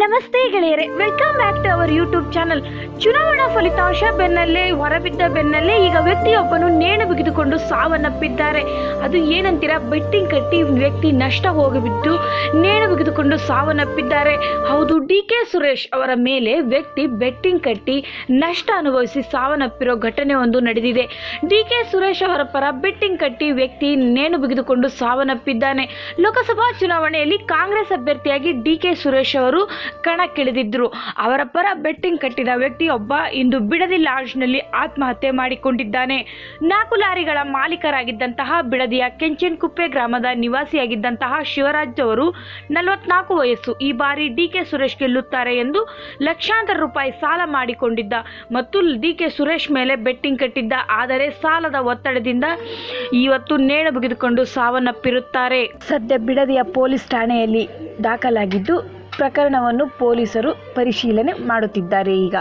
ನಮಸ್ತೆ ಗೆಳೆಯರೆ welcome back to our YouTube channel ಚುನಾವಣಾ ಫಲಿತಾಂಶ ಬೆನ್ನಲ್ಲೇ, ಹೊರಬಿದ್ದ ಬೆನ್ನಲ್ಲೇ ಈಗ ವ್ಯಕ್ತಿಯೊಬ್ಬನು ನೇಣು ಬಿಗಿದುಕೊಂಡು ಸಾವನ್ನಪ್ಪಿದ್ದಾರೆ. ಅದು ಏನಂತೀರಾ? ಬೆಟ್ಟಿಂಗ್ ಕಟ್ಟಿ ವ್ಯಕ್ತಿ ನಷ್ಟ ಹೋಗಿಬಿದ್ದು ನೇಣು ಬಿಗಿದುಕೊಂಡು ಸಾವನ್ನಪ್ಪಿದ್ದಾರೆ. ಹೌದು, ಡಿ ಕೆ ಸುರೇಶ್ ಅವರ ಮೇಲೆ ವ್ಯಕ್ತಿ ಬೆಟ್ಟಿಂಗ್ ಕಟ್ಟಿ ನಷ್ಟ ಅನುಭವಿಸಿ ಸಾವನ್ನಪ್ಪಿರೋ ಘಟನೆ ಒಂದು ನಡೆದಿದೆ. ಡಿ ಕೆ ಸುರೇಶ್ ಅವರ ಪರ ಬೆಟ್ಟಿಂಗ್ ಕಟ್ಟಿ ವ್ಯಕ್ತಿ ನೇಣು ಬಿಗಿದುಕೊಂಡು ಸಾವನ್ನಪ್ಪಿದ್ದಾನೆ. ಲೋಕಸಭಾ ಚುನಾವಣೆಯಲ್ಲಿ ಕಾಂಗ್ರೆಸ್ ಅಭ್ಯರ್ಥಿಯಾಗಿ ಡಿ ಕೆ ಸುರೇಶ್ ಅವರು ಕಣಕ್ಕಿಳಿದಿದ್ದರು ಅವರ ಪರ ಬೆಟ್ಟಿಂಗ್ ಕಟ್ಟಿದ ವ್ಯಕ್ತಿಯೊಬ್ಬ ಇಂದು ಬಿಡದಿ ಲಾಡ್ಜ್ನಲ್ಲಿ ಆತ್ಮಹತ್ಯೆ ಮಾಡಿಕೊಂಡಿದ್ದಾನೆ. ನಾಲ್ಕು ಲಾರಿಗಳ ಮಾಲೀಕರಾಗಿದ್ದಂತಹ ಬಿಡದಿಯ ಕೆಂಚನ್ಕುಪ್ಪೆ ಗ್ರಾಮದ ನಿವಾಸಿಯಾಗಿದ್ದಂತಹ ಶಿವರಾಜ್ ಅವರು ನಲವತ್ನಾಲ್ಕು ವಯಸ್ಸು. ಈ ಬಾರಿ ಡಿ ಕೆ ಸುರೇಶ್ ಗೆಲ್ಲುತ್ತಾರೆ ಎಂದು ಲಕ್ಷಾಂತರ ರೂಪಾಯಿ ಸಾಲ ಮಾಡಿಕೊಂಡಿದ್ದ ಮತ್ತು ಡಿ ಕೆ ಸುರೇಶ್ ಮೇಲೆ ಬೆಟ್ಟಿಂಗ್ ಕಟ್ಟಿದ್ದ. ಆದರೆ ಸಾಲದ ಒತ್ತಡದಿಂದ ಇವತ್ತು ನೇಣು ಬಿಗಿದುಕೊಂಡು ಸಾವನ್ನಪ್ಪಿರುತ್ತಾರೆ. ಸದ್ಯ ಬಿಡದಿಯ ಪೊಲೀಸ್ ಠಾಣೆಯಲ್ಲಿ ದಾಖಲಾಗಿದ್ದು ಪ್ರಕರಣವನ್ನು ಪೊಲೀಸರು ಪರಿಶೀಲನೆ ಮಾಡುತ್ತಿದ್ದಾರೆ ಈಗ.